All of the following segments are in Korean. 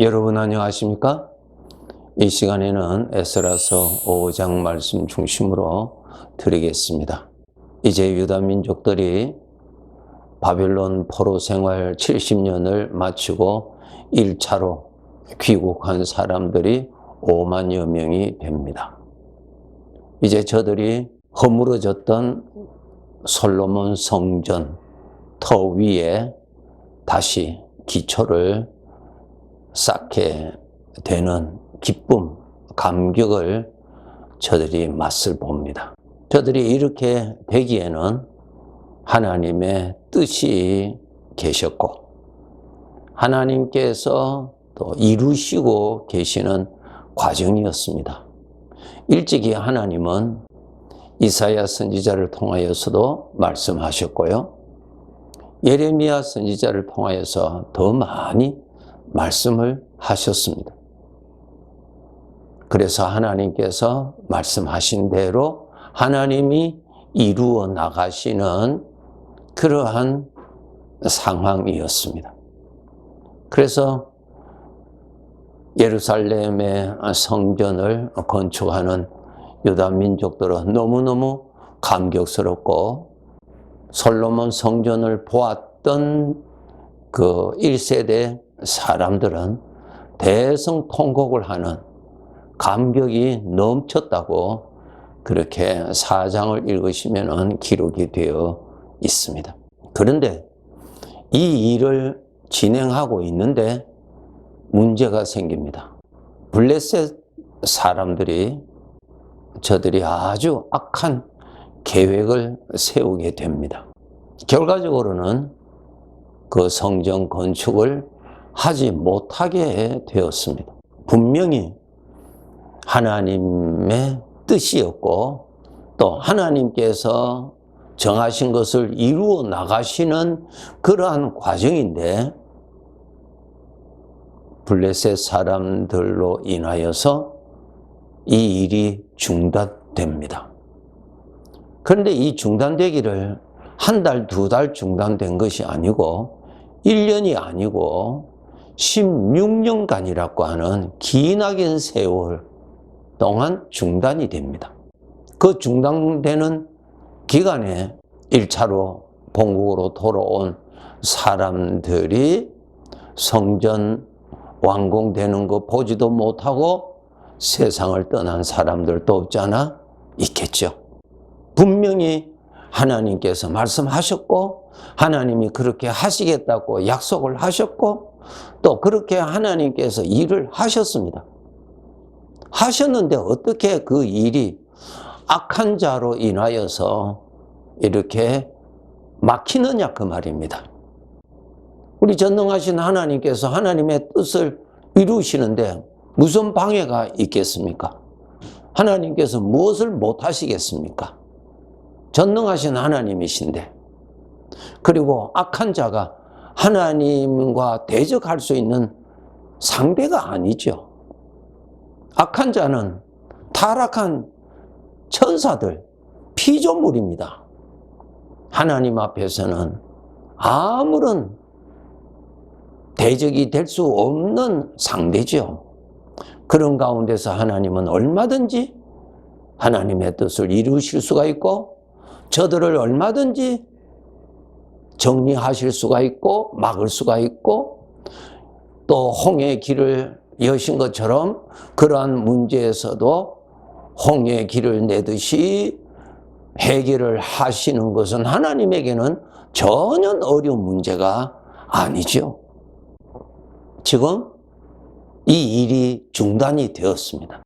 여러분 안녕하십니까? 이 시간에는 에스라서 5장 말씀 중심으로 드리겠습니다. 이제 유다 민족들이 바빌론 포로 생활 70년을 마치고 1차로 귀국한 사람들이 5만여 명이 됩니다. 이제 저들이 허물어졌던 솔로몬 성전 터 위에 다시 기초를 쌓게 되는 기쁨, 감격을 저들이 맛을 봅니다. 저들이 이렇게 되기에는 하나님의 뜻이 계셨고, 하나님께서 또 이루시고 계시는 과정이었습니다. 일찍이 하나님은 이사야 선지자를 통하여서도 말씀하셨고요. 예레미야 선지자를 통하여서 더 많이 말씀을 하셨습니다. 그래서 하나님께서 말씀하신 대로 하나님이 이루어 나가시는 그러한 상황이었습니다. 그래서 예루살렘의 성전을 건축하는 유다 민족들은 너무너무 감격스럽고 솔로몬 성전을 보았던 그 1세대 사람들은 대성통곡을 하는 감격이 넘쳤다고 그렇게 사장을 읽으시면 기록이 되어 있습니다. 그런데 이 일을 진행하고 있는데 문제가 생깁니다. 블레셋 사람들이 저들이 아주 악한 계획을 세우게 됩니다. 결과적으로는 그 성전 건축을 하지 못하게 되었습니다. 분명히 하나님의 뜻이었고 또 하나님께서 정하신 것을 이루어 나가시는 그러한 과정인데 블레셋 사람들로 인하여서 이 일이 중단됩니다. 그런데 이 중단되기를 한 달, 두 달 중단된 것이 아니고 1년이 아니고 16년간이라고 하는 기나긴 세월 동안 중단이 됩니다. 그 중단되는 기간에 1차로 본국으로 돌아온 사람들이 성전 완공되는 거 보지도 못하고 세상을 떠난 사람들도 없잖아 있겠죠. 분명히 하나님께서 말씀하셨고 하나님이 그렇게 하시겠다고 약속을 하셨고 또 그렇게 하나님께서 일을 하셨습니다. 하셨는데 어떻게 그 일이 악한 자로 인하여서 이렇게 막히느냐 그 말입니다. 우리 전능하신 하나님께서 하나님의 뜻을 이루시는데 무슨 방해가 있겠습니까? 하나님께서 무엇을 못 하시겠습니까? 전능하신 하나님이신데 그리고 악한 자가 하나님과 대적할 수 있는 상대가 아니죠. 악한 자는 타락한 천사들, 피조물입니다. 하나님 앞에서는 아무런 대적이 될 수 없는 상대죠. 그런 가운데서 하나님은 얼마든지 하나님의 뜻을 이루실 수가 있고 저들을 얼마든지 정리하실 수가 있고 막을 수가 있고 또 홍해의 길을 여신 것처럼 그러한 문제에서도 홍해의 길을 내듯이 해결을 하시는 것은 하나님에게는 전혀 어려운 문제가 아니죠. 지금 이 일이 중단이 되었습니다.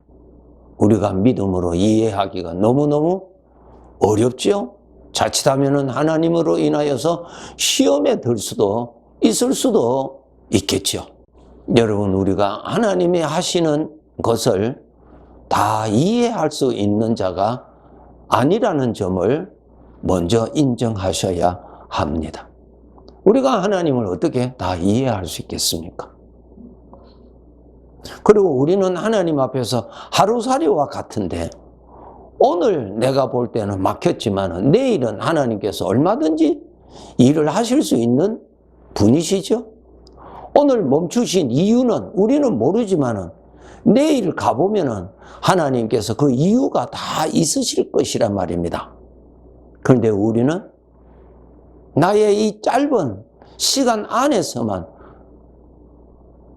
우리가 믿음으로 이해하기가 너무너무 어렵죠? 자칫하면 하나님으로 인하여서 시험에 들 수도 있을 수도 있겠죠. 여러분, 우리가 하나님이 하시는 것을 다 이해할 수 있는 자가 아니라는 점을 먼저 인정하셔야 합니다. 우리가 하나님을 어떻게 다 이해할 수 있겠습니까? 그리고 우리는 하나님 앞에서 하루살이와 같은데 오늘 내가 볼 때는 막혔지만 내일은 하나님께서 얼마든지 일을 하실 수 있는 분이시죠. 오늘 멈추신 이유는 우리는 모르지만은 내일 가보면은 하나님께서 그 이유가 다 있으실 것이란 말입니다. 그런데 우리는 나의 이 짧은 시간 안에서만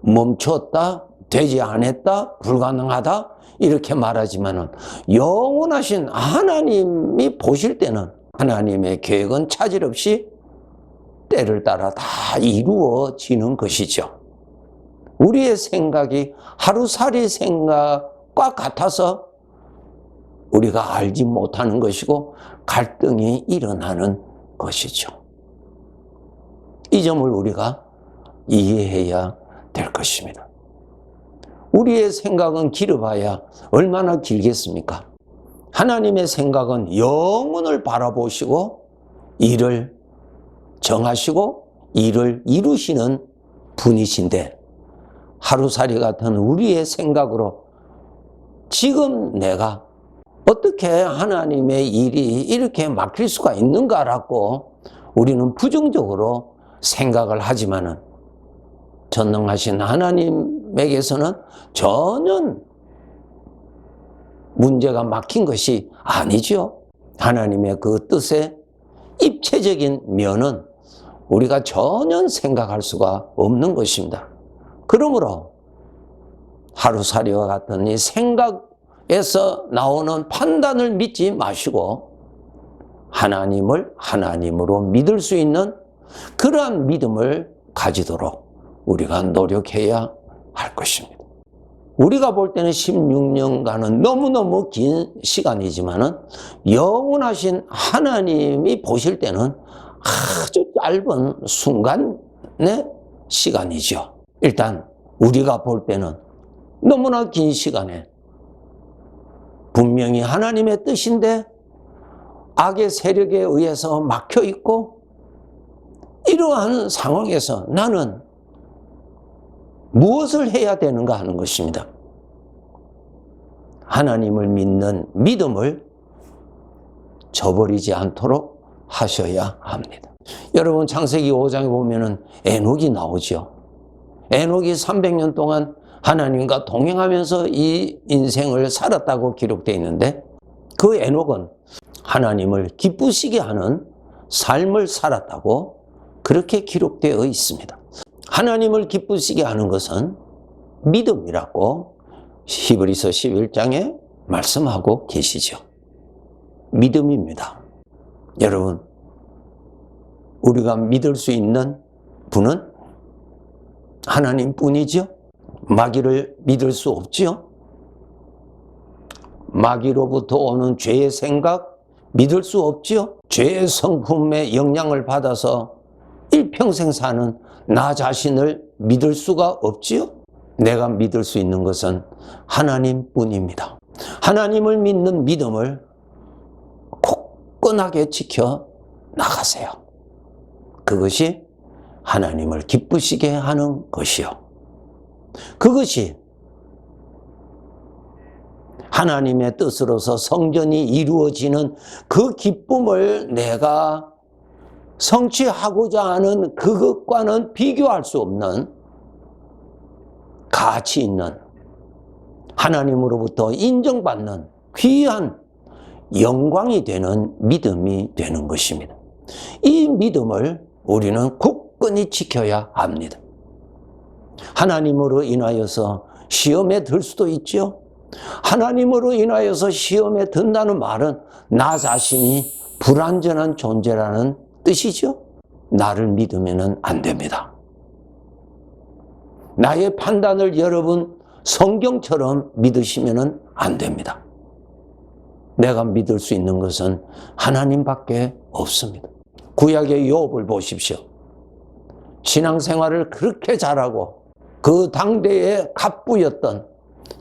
멈췄다, 되지 않았다, 불가능하다, 이렇게 말하지만은 영원하신 하나님이 보실 때는 하나님의 계획은 차질 없이 때를 따라 다 이루어지는 것이죠. 우리의 생각이 하루살이 생각과 같아서 우리가 알지 못하는 것이고 갈등이 일어나는 것이죠. 이 점을 우리가 이해해야 될 것입니다. 우리의 생각은 길어봐야 얼마나 길겠습니까? 하나님의 생각은 영혼을 바라보시고 일을 정하시고 일을 이루시는 분이신데 하루살이 같은 우리의 생각으로 지금 내가 어떻게 하나님의 일이 이렇게 막힐 수가 있는가라고 우리는 부정적으로 생각을 하지만은 전능하신 하나님 에게서는 전혀 문제가 막힌 것이 아니죠. 하나님의 그 뜻의 입체적인 면은 우리가 전혀 생각할 수가 없는 것입니다. 그러므로 하루살이와 같은 이 생각에서 나오는 판단을 믿지 마시고 하나님을 하나님으로 믿을 수 있는 그러한 믿음을 가지도록 우리가 노력해야 할 것입니다. 우리가 볼 때는 16년간은 너무너무 긴 시간이지만은 영원하신 하나님이 보실 때는 아주 짧은 순간의 시간이죠. 일단 우리가 볼 때는 너무나 긴 시간에 분명히 하나님의 뜻인데 악의 세력에 의해서 막혀 있고 이러한 상황에서 나는 무엇을 해야 되는가 하는 것입니다. 하나님을 믿는 믿음을 저버리지 않도록 하셔야 합니다. 여러분 창세기 5장에 보면은 에녹이 나오죠. 에녹이 300년 동안 하나님과 동행하면서 이 인생을 살았다고 기록되어 있는데 그 에녹은 하나님을 기쁘시게 하는 삶을 살았다고 그렇게 기록되어 있습니다. 하나님을 기쁘시게 하는 것은 믿음이라고 히브리서 11장에 말씀하고 계시죠. 믿음입니다. 여러분, 우리가 믿을 수 있는 분은 하나님 뿐이죠. 마귀를 믿을 수 없지요. 마귀로부터 오는 죄의 생각 믿을 수 없지요. 죄의 성품의 영향을 받아서 일평생 사는 나 자신을 믿을 수가 없지요? 내가 믿을 수 있는 것은 하나님 뿐입니다. 하나님을 믿는 믿음을 굳건하게 지켜 나가세요. 그것이 하나님을 기쁘시게 하는 것이요. 그것이 하나님의 뜻으로서 성전이 이루어지는 그 기쁨을 내가 성취하고자 하는 그것과는 비교할 수 없는 가치 있는 하나님으로부터 인정받는 귀한 영광이 되는 믿음이 되는 것입니다. 이 믿음을 우리는 굳건히 지켜야 합니다. 하나님으로 인하여서 시험에 들 수도 있죠. 하나님으로 인하여서 시험에 든다는 말은 나 자신이 불완전한 존재라는 뜻이죠. 나를 믿으면 안 됩니다. 나의 판단을 여러분 성경처럼 믿으시면 안 됩니다. 내가 믿을 수 있는 것은 하나님밖에 없습니다. 구약의 욥을 보십시오. 신앙생활을 그렇게 잘하고 그 당대의 갑부였던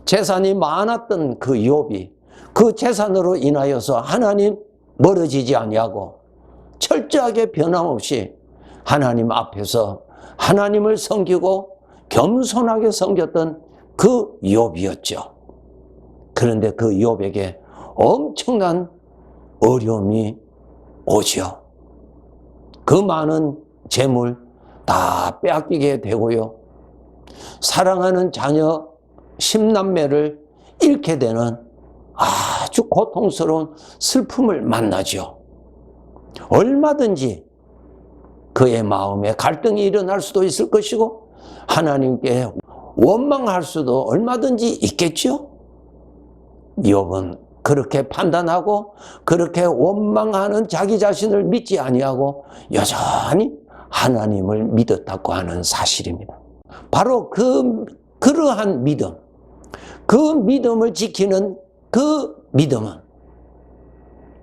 재산이 많았던 그 욥이 그 재산으로 인하여서 하나님 멀어지지 아니하고 철저하게 변함없이 하나님 앞에서 하나님을 섬기고 겸손하게 섬겼던 그 욥이었죠. 그런데 그 욥에게 엄청난 어려움이 오지요. 그 많은 재물 다 빼앗기게 되고요. 사랑하는 자녀 십남매를 잃게 되는 아주 고통스러운 슬픔을 만나죠. 얼마든지 그의 마음에 갈등이 일어날 수도 있을 것이고 하나님께 원망할 수도 얼마든지 있겠죠. 욥은 그렇게 판단하고 그렇게 원망하는 자기 자신을 믿지 아니하고 여전히 하나님을 믿었다고 하는 사실입니다. 바로 그 그러한 믿음, 그 믿음을 지키는 그 믿음은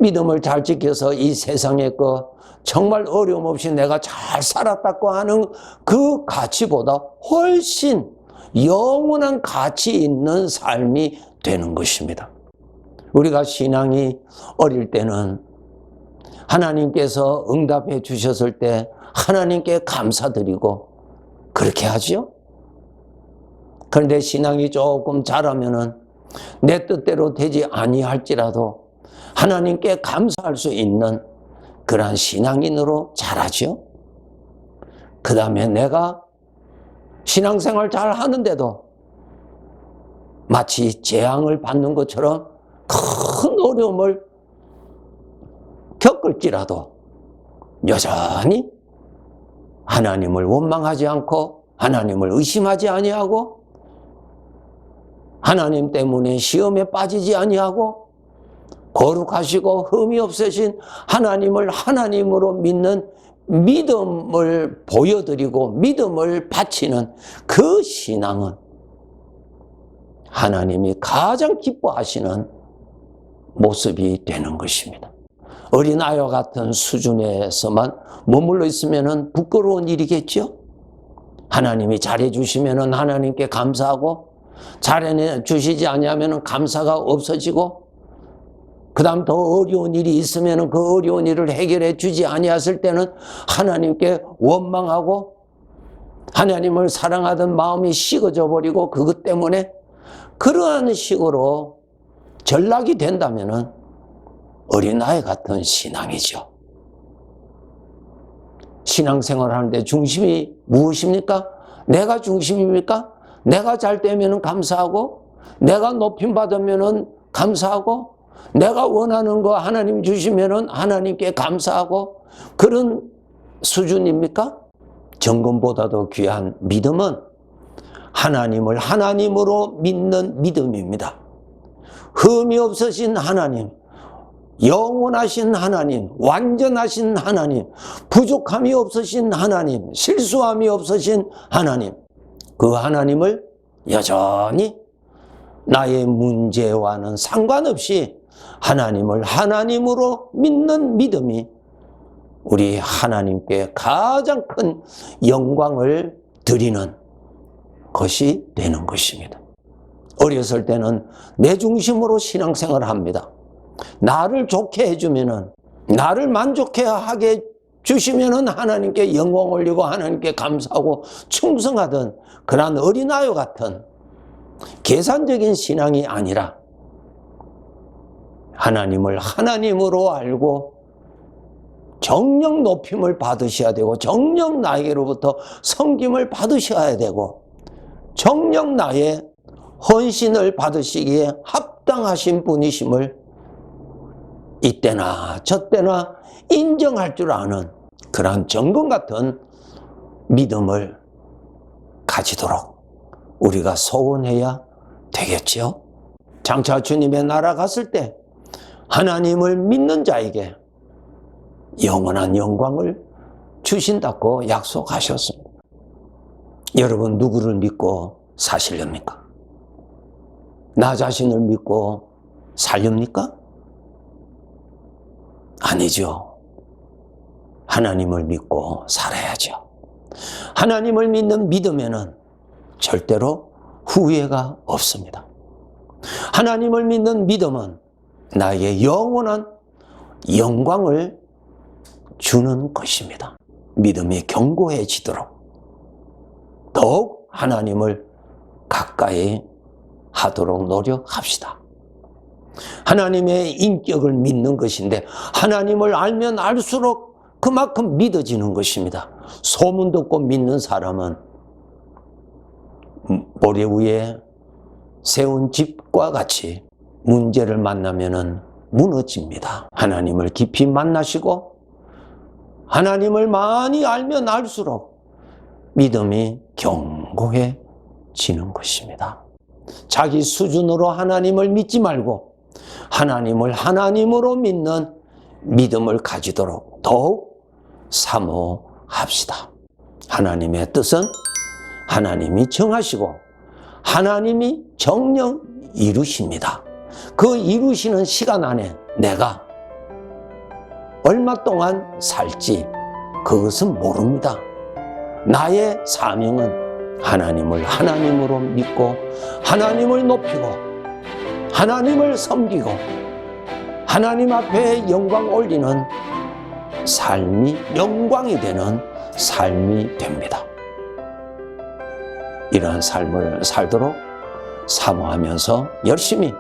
믿음을 잘 지켜서 이 세상에 그 정말 어려움 없이 내가 잘 살았다고 하는 그 가치보다 훨씬 영원한 가치 있는 삶이 되는 것입니다. 우리가 신앙이 어릴 때는 하나님께서 응답해 주셨을 때 하나님께 감사드리고 그렇게 하지요. 그런데 신앙이 조금 자라면은 내 뜻대로 되지 아니할지라도 하나님께 감사할 수 있는 그러한 신앙인으로 자라죠. 그 다음에 내가 신앙생활 잘 하는데도 마치 재앙을 받는 것처럼 큰 어려움을 겪을지라도 여전히 하나님을 원망하지 않고 하나님을 의심하지 아니하고 하나님 때문에 시험에 빠지지 아니하고 거룩하시고 흠이 없으신 하나님을 하나님으로 믿는 믿음을 보여드리고 믿음을 바치는 그 신앙은 하나님이 가장 기뻐하시는 모습이 되는 것입니다. 어린아이와 같은 수준에서만 머물러 있으면 부끄러운 일이겠죠? 하나님이 잘해주시면 하나님께 감사하고 잘해주시지 아니하면 감사가 없어지고 그 다음 더 어려운 일이 있으면 그 어려운 일을 해결해 주지 아니했을 때는 하나님께 원망하고 하나님을 사랑하던 마음이 식어져 버리고 그것 때문에 그러한 식으로 전락이 된다면 어린아이 같은 신앙이죠. 신앙생활 하는데 중심이 무엇입니까? 내가 중심입니까? 내가 잘 되면 감사하고, 내가 높임 받으면 감사하고, 내가 원하는 거 하나님 주시면 하나님께 감사하고, 그런 수준입니까? 정금보다도 귀한 믿음은 하나님을 하나님으로 믿는 믿음입니다. 흠이 없으신 하나님, 영원하신 하나님, 완전하신 하나님, 부족함이 없으신 하나님, 실수함이 없으신 하나님, 그 하나님을 여전히 나의 문제와는 상관없이 하나님을 하나님으로 믿는 믿음이 우리 하나님께 가장 큰 영광을 드리는 것이 되는 것입니다. 어렸을 때는 내 중심으로 신앙생활을 합니다. 나를 좋게 해주면은, 나를 만족해 하게 주시면은 하나님께 영광 올리고 하나님께 감사하고 충성하던 그러한 어린아이 같은 계산적인 신앙이 아니라 하나님을 하나님으로 알고 정령 높임을 받으셔야 되고 정령 나에게로부터 섬김을 받으셔야 되고 정령 나의 헌신을 받으시기에 합당하신 분이심을 이때나 저때나 인정할 줄 아는 그러한 정금 같은 믿음을 가지도록 우리가 소원해야 되겠지요. 장차 주님의 나라 갔을 때 하나님을 믿는 자에게 영원한 영광을 주신다고 약속하셨습니다. 여러분 누구를 믿고 사실렵니까? 나 자신을 믿고 살렵니까? 아니죠. 하나님을 믿고 살아야죠. 하나님을 믿는 믿음에는 절대로 후회가 없습니다. 하나님을 믿는 믿음은 나에게 영원한 영광을 주는 것입니다. 믿음이 견고해지도록 더욱 하나님을 가까이 하도록 노력합시다. 하나님의 인격을 믿는 것인데 하나님을 알면 알수록 그만큼 믿어지는 것입니다. 소문 듣고 믿는 사람은 모래 위에 세운 집과 같이 문제를 만나면은 무너집니다. 하나님을 깊이 만나시고 하나님을 많이 알면 알수록 믿음이 견고해지는 것입니다. 자기 수준으로 하나님을 믿지 말고 하나님을 하나님으로 믿는 믿음을 가지도록 더욱 사모합시다. 하나님의 뜻은 하나님이 정하시고 하나님이 정령 이루십니다. 그 이루시는 시간 안에 내가 얼마 동안 살지 그것은 모릅니다. 나의 사명은 하나님을 하나님으로 믿고 하나님을 높이고 하나님을 섬기고 하나님 앞에 영광 올리는 삶이 영광이 되는 삶이 됩니다. 이러한 삶을 살도록 사모하면서 열심히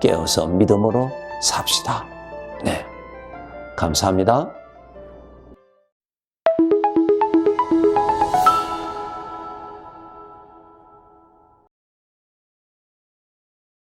깨어서 믿음으로 삽시다. 네. 감사합니다.